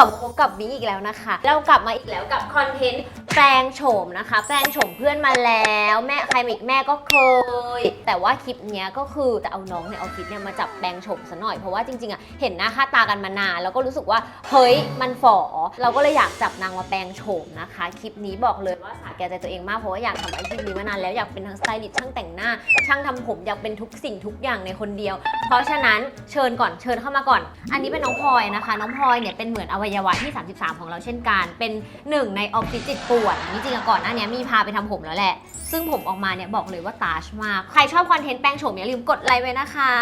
กลับมาพบกับบิ๊กอีกแล้วนะคะ เรากลับมาอีกแล้วกับคอนเทนต์ ปลงโฉมนะคะ แปลงโฉมเพื่อนมาแล้ว แม่ใครอีกแม่ก็เคย แต่ว่าคลิปเนี้ยก็คือจะเอาน้องในออฟฟิศเนี่ยมาจับแปลงโฉมซะหน่อยเพราะว่าจริงๆอะเห็นหน้าค่าตากันมานาน แล้วก็รู้สึกว่าเฮ้ยมันฝ่อเราก็เลยอยากจับนางมาแปลงโฉมนะคะ คลิปนี้บอกเลยว่าสาแก่ใจตัวเองมากเพราะว่าอยากทำอาชีพนี้มานานแล้วอยากเป็นทั้งสไตลิสต์ช่างแต่งหน้า ช่างทำผมอยากเป็นทุกสิ่งทุกอย่างในคนเดียว เพราะฉะนั้นเชิญก่อนเชิญเข้ามาก่อน อันนี้เป็นน้องพลอยนะคะ น้องพลอยเนี่ยเป็นเหมือนอวัยวะที่ 33 ของเราเช่นกัน เป็นหนึ่งในออฟฟิศจิตป่วนจริงๆอะก่อนหน้านี้มีพาไปทำผมแล้วแหละ ซึ่งผมออกมาเนี่ยบอกเลยว่าตาชมาก ใครชอบคอนเทนต์แปลงโฉมอย่าลืมกดไลค์ไว้นะคะ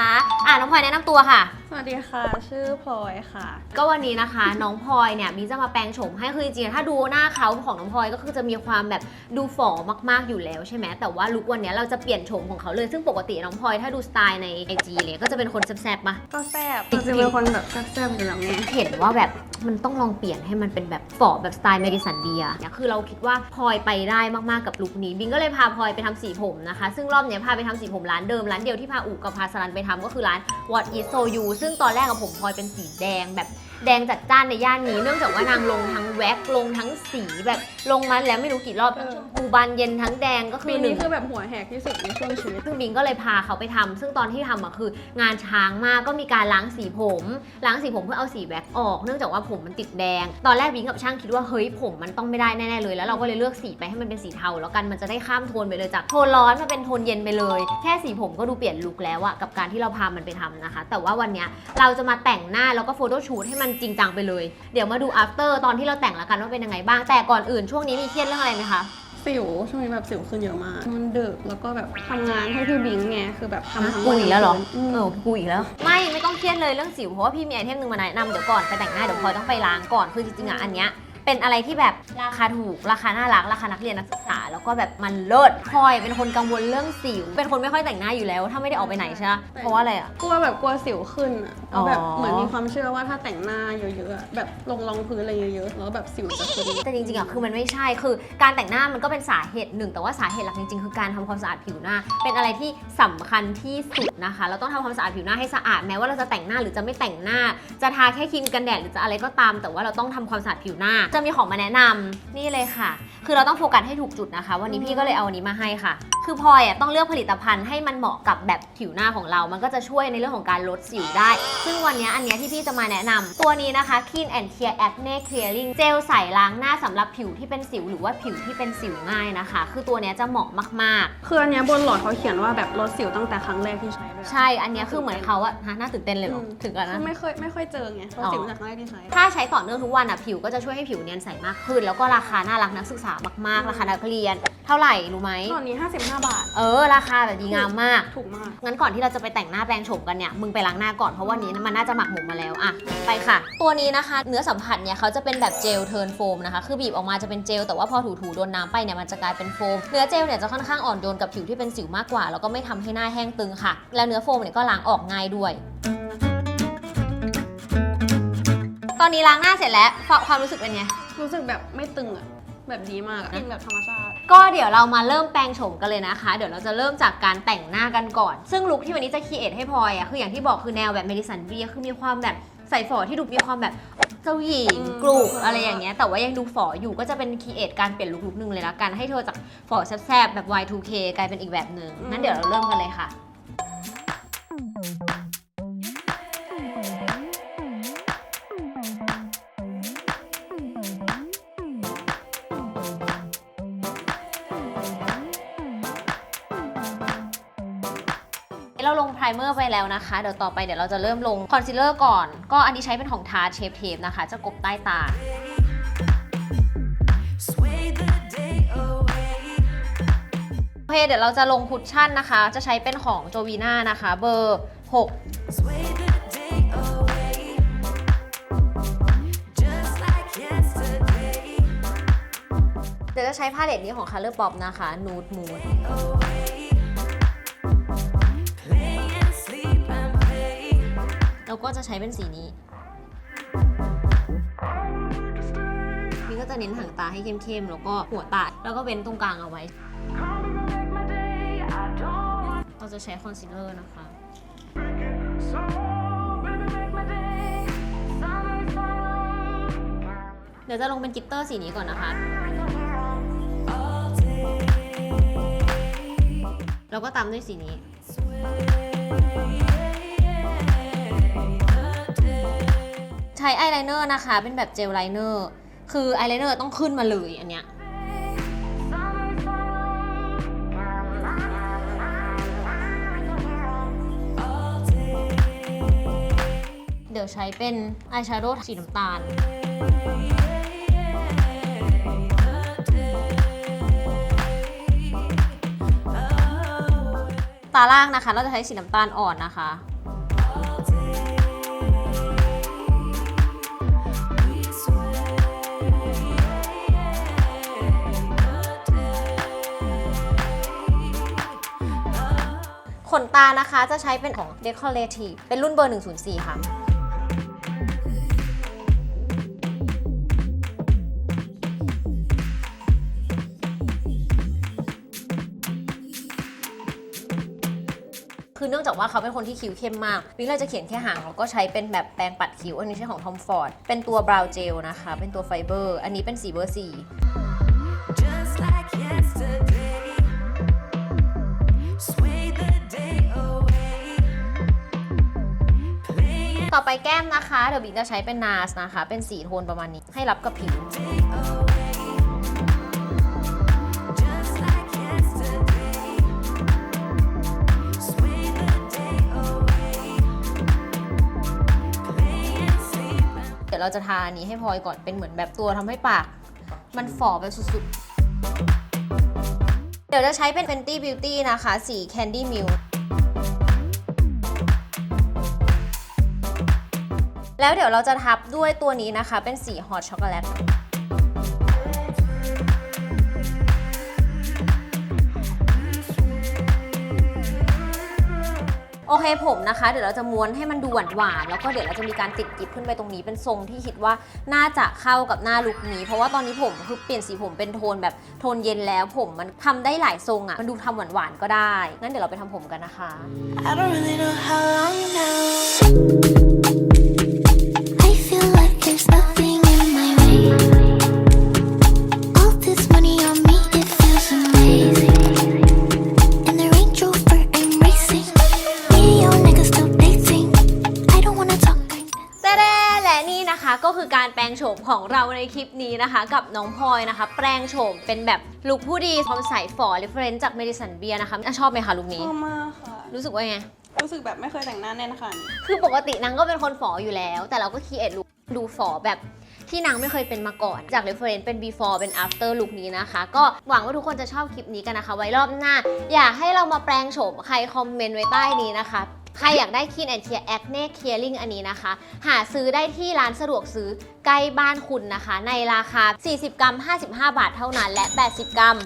อะน้องพลอยแนะนำตัวค่ะ สวัสดีค่ะ ชื่อพลอยค่ะ ก็วันนี้นะคะ น้องพลอยเนี่ยมีจะมาแปลงโฉมให้คือจริงๆถ้าดูหน้าเขาของน้องพลอยก็คือจะมีความแบบดูฝ่อมากๆอยู่แล้วใช่ไหมแต่ว่าลุควันเนี้ยเราจะเปลี่ยนโฉมของเขาเลยซึ่งปกติน้องพลอยถ้าดูสไตล์ในไอจีเลยก็จะเป็นคนแซ่บๆปะก็แซ่บจริงๆเป็นคนแบบแซ่บๆอยู่แล้วไงเห็นว่าแบบ มันต้องลองเปลี่ยนให้มันเป็นแบบฝ่อแบบสไตล์เมดิสันเบียเนี่ยคือเราคิดว่าพลอยไปได้มากๆกับลุคนี้บิงก็เลยพาพลอยไปทำสีผมนะคะ ซึ่งรอบเนี้ยพาไปทำสีผมร้านเดิมร้านเดียวที่พาอูกับพาสรันไปทำก็คือร้าน What is so you ซึ่งตอนแรกกับผมพลอยเป็นสีแดงแบบแดงจัดจ้านในย่านนี้เนื่องจากว่านางลงทั้งแว็กลงทั้งสีแบบลงมาแล้วไม่รู้กี่รอบทั้งชมพูบานเย็นทั้งแดงก็คืปีอหนี้นึ่งคือแบบหัวแหกที่สุดในช่วงชีวิต ซึ่งบิงก็เลยพาเขาไปทำ ซึ่งตอนที่ทำอะคืองานช้างมากก็มีการล้างสีผม ล้างสีผมเพื่อเอาสีแว็กออก เนื่องจากว่าผมมันติดแดง ตอนแรกบิงกับช่างคิดว่าเฮ้ยผมมันต้องไม่ได้แน่ๆเลย แล้วเราก็เลยเลือกสีไปให้มันเป็นสีเทาแล้วกัน มันจะได้ข้ามโทนไปเลยจากโทนร้อนมาเป็นโทนเย็นไปเลย แค่สีผมก็ดูเปลี่ยนลุคแล้วอะกับการที่เราพามันไปทำนะคะ แต่ว่าวันเนี้ยเราจะมาแต่งหน้าแล้วก็โฟโต้ชูตให้มันจริงจังไปเลย เดี๋ยวมาดู after ตอนที่เราแต่งแล้วกันว่าเป็นยังไงบ้าง แต่ก่อนอื่นช่วงนี้มีเครียดเรื่องอะไรไหมคะ สิวช่วงนี้แบบสิวขึ้นเยอะมากมันดึกแล้วก็แบบทำงานให้พี่บิงไงคือแบบทำทั้งกูวันอีกแล้วเหรอมเออ กูอีกแล้ว ไม่ ไม่ต้องเครียดเลยเรื่องสิว เพราะว่าพี่มีไอเทมหนึ่งมาแนะนำเดี๋ยวก่อนไปแต่งหน้าเดี๋ยวพลอยต้องไปล้างก่อน คือจริงๆอะอันเนี้ย เป็นอะไรที่แบบราคาถูกราคาน่ารัก ราคานักเรียนนักศึกษา แล้วก็แบบมันเลิศพลอยเป็นคนกังวลเรื่องสิว เป็นคนไม่ค่อยแต่งหน้าอยู่แล้ว ถ้าไม่ได้ออกไปไหนใช่ไหมเพราะว่าอะไรอะ กลัวแบบกลัวสิวขึ้นอะอ๋อแบบเหมือนมีความเชื่อว่าถ้าแต่งหน้าเยอะๆอะแบบลงรองพื้นอะไรเยอะๆแล้วแบบสิวจะขึ้น แต่จริงๆอะคือมันไม่ใช่คือการแต่งหน้ามันก็เป็นสาเหตุหนึ่ง แต่ว่าสาเหตุหลักจริงๆ คือการทำความสะอาดผิวหน้า เป็นอะไรที่สำคัญที่สุดนะคะ เราต้องทำความสะอาดผิวหน้าให้สะอาดแม้ว่าเราจะแต่งหน้าหรือจะไม่แต่งหน้า จะทาแค่ครีมกันแดดหรือจะอะไรก็ตาม แต่ว่าเราต้องทำความสะอาดผิวหน้า จะมีของมาแนะนำนี่เลยค่ะ คือเราต้องโฟกัสให้ถูกจุดนะคะ วันนี้พี่ก็เลยเอาอันนี้มาให้ค่ะ คือพลอยอะต้องเลือกผลิตภัณฑ์ให้มันเหมาะกับแบบผิวหน้าของเรา มันก็จะช่วยในเรื่องของการลดสิวได้ ซึ่งวันนี้อันเนี้ยที่พี่จะมาแนะนำตัวนี้นะคะ Clean and Clear Acne Clearing เจลใสล้างหน้าสำหรับผิวที่เป็นสิว หรือว่าผิวที่เป็นสิวง่ายนะคะ คือตัวเนี้ยจะเหมาะมากคืออันเนี้ยบนหลอดเขาเขียนว่าแบบลดสิวตั้งแต่ครั้งแรกที่ใช้ด้วยๆใช่ อันเนี้ยคือเหมือนเขาอะฮะน่าตื่นเต้นเลยเหรอถึงกันคืนะอไม่เคยไม่ค่อยเจอไงลดสิวตั้งแต่ครั้งแรกที่ใช้ ถ้าใช้ต่อเนื่องทุกวันอะผิวก็จะช่วยให้ผิวเนียนใสมากขึ้น แล้วก็ราคาน่ารักนักศึกษามากๆ ราคานักเรียน เท่าไหร่รู้ไหม ตอนนี้ 55 บาท เออ ราคาแบบดีงามมาก ถูกมาก งั้นก่อนที่เราจะไปแต่งหน้าแปรงโฉมกันเนี่ย มึงไปล้างหน้าก่อน เพราะวันนี้มันน่าจะหมักหมมมาแล้วอะไปค่ะ ตัวนี้นะคะ เนื้อสัมผัสเนี่ยเขาจะเป็นแบบเจลเทิร์นโฟมนะคะ คือบีบออกมาจะเป็นเจล แต่ว่าพอถูๆโดนน้ำไปเนี่ยมันจะกลายเป็นโฟม เนื้อเจลเนี่ยจะค่อนข้างอ่อนโยนกับผิวที่เป็นสิวมากกว่า แล้วก็ไม่ทำให้หน้าแห้งตึงค่ะ แล้วเนื้อโฟมเนี่ยก็ล้างออกง่ายด้วยต อนนี้ล้างหน้าเสร็จแล้วความรู้สึกเป็นไง รู้สึกแบบไม่ตึงอะแบบดีมากอะกินแบบธรรมชาติ ก็เดี๋ยวเรามาเริ่มแปลงโฉมกันเลยนะคะ เดี๋ยวเราจะเริ่มจากการแต่งหน้ากันก่อน ซึ่งลุคที่วันนี้จะคีเอทให้พลอยอะคืออย่างที่บอกคือแนวแบบเมดิสันเบียคือมีความแบบใส่ฝอที่ดูมีความแบบเจ้าหญิงอืมกรุบอะไรอย่างเงี้ยแต่ว่ายังดูฝออยู่ก็จะเป็นคีเอทการเปลี่ยนลุคลุคนึงเลยละกันให้เธอจากฝอแซบๆแบบ Y2K กลายเป็นอีกแบบหนึ่งงั้นเดี๋ยวเราเริ่มกันเลยค่ะ ลงไพรเมอร์ไปแล้วนะคะ เดี๋ยวต่อไปเดี๋ยวเราจะเริ่มลงคอนซีลเลอร์ก่อน ก็อันนี้ใช้เป็นของทาร์เชฟเทปนะคะ จะกบใต้ตาโอเคเดี๋ยวเราจะลงคุชชั่นนะคะ จะใช้เป็นของโจวีน่านะคะ เบอร์ 6เดี๋ยวจะใช้พาเลตนี้ของ Color Pop นะคะ Nude Mood แล้วก็จะใช้เป็นสีนี้นี่ก็จะเน้นหางตาให้เข้มๆ แล้วก็หัวตา แล้วก็เว้นตรงกลางเอาไว้ เราจะใช้คอนซีลเลอร์นะคะ เดี๋ยวจะลงเป็นกิตเตอร์สีนี้ก่อนนะคะ แล้วก็ตามด้วยสีนี้ ใช้อายไลเนอร์นะคะ เป็นแบบเจลไลเนอร์ คืออายไลเนอร์ต้องขึ้นมาเลยอันเนี้ยเดี๋ยวใช้เป็นอายแชโดว์สีน้ำตาลตาล่างนะคะ เราจะใช้สีน้ำตาลอ่อนนะคะ ขนตานะคะจะใช้เป็นของ Decorative เป็นรุ่นเบอร์ 104 ค่ะคือเนื่องจากว่าเขาเป็นคนที่คิ้วเข้มมาก วิงเราจะเขียนแค่หางแล้วก็ใช้เป็นแบบแปรงปัดคิ้ว อันนี้ใช้ของ Tom Ford เป็นตัวบราวเจลนะคะ เป็นตัวไฟเบอร์ อันนี้เป็นสีเบอร์4 ไปแก้มนะคะเดี๋ยวบิงจะใช้เป็น NARS นะคะ เป็นสีโทนประมาณนี้ให้รับกับผิวเดี๋ยวเราจะทาอันนี้ให้พลอยก่อนเป็นเหมือนแบบตัวทำให้ปาก มันฝ่อแบบสุดๆ เดี๋ยวจะใช้เป็น Fenty Beauty นะคะ สี Candy Milk แล้วเดี๋ยวเราจะทับด้วยตัวนี้นะคะ เป็นสี Hot Chocolate โอเคผมนะคะ เดี๋ยวเราจะม้วนให้มันดูหวานๆแล้วก็เดี๋ยวเราจะมีการติดกิบขึ้นไปตรงนี้เป็นทรงที่คิดว่าน่าจะเข้ากับหน้าลุคนี้ เพราะว่าตอนนี้ผมคือเปลี่ยนสีผมเป็นโทนแบบโทนเย็นแล้ว ผมมันทำได้หลายทรงอะ่ะมันดูทำหวานๆก็ได้งั้นเดี๋ยวเราไปทำผมกันนะคะ นคลิปนี้นะคะกับน้องพลอยนะคะ แปลงโฉมเป็นแบบลุคผู้ดีพร้อมใส่ฝอ r ร f เฟรนซ์จากเมดิสันเบียนะคะอะชอบไหมคะลุคนี้ ชอบมากค่ะ รู้สึกว่าไง รู้สึกแบบไม่เคยแต่งหน้าแน่นขนาดนี้คือปกตินางก็เป็นคนฝออยู่แล้ว แต่เราก็คีเอทลุคดูฝอแบบที่นางไม่เคยเป็นมาก่อน จาก reference เป็น before เป็น after look นี้นะคะ ก็หวังว่าทุกคนจะชอบคลิปนี้กันนะคะ ไว้รอบหน้า อยากให้เรามาแปลงโฉมใครคอมเมนต์ไว้ใต้นี้นะคะ ใครอยากได้ Clean and Clear Acne Clearing อันนี้นะคะ หาซื้อได้ที่ร้านสะดวกซื้อใกล้บ้านคุณนะคะ ในราคา 40 กรัม 55 บาทเท่านั้น และ 80 กรัม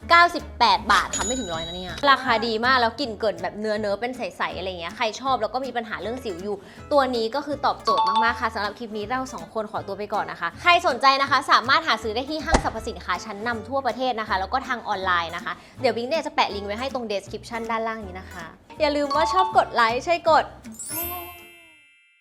98 บาทค่ะไม่ถึงร้อยนะเนี่ย ราคาดีมากแล้วกลิ่นเกิดแบบเนื้อเนื้อเป็นใส ๆ อะไรเงี้ย ใครชอบแล้วก็มีปัญหาเรื่องสิวอยู่ ตัวนี้ก็คือตอบโจทย์มาก ๆ ค่ะสำหรับคลิปนี้เราสองคนขอตัวไปก่อนนะคะ ใครสนใจนะคะ สามารถหาซื้อได้ที่ห้างสรรพสินค้าชั้นนำทั่วประเทศนะคะ แล้วก็ทางออนไลน์นะคะ เดี๋ยววิงเนี่ยจะแปะลิงก์ไว้ให้ตรง description ด้านล่างนี้นะคะ อย่าลืมว่าชอบกดไลค์ใช่กด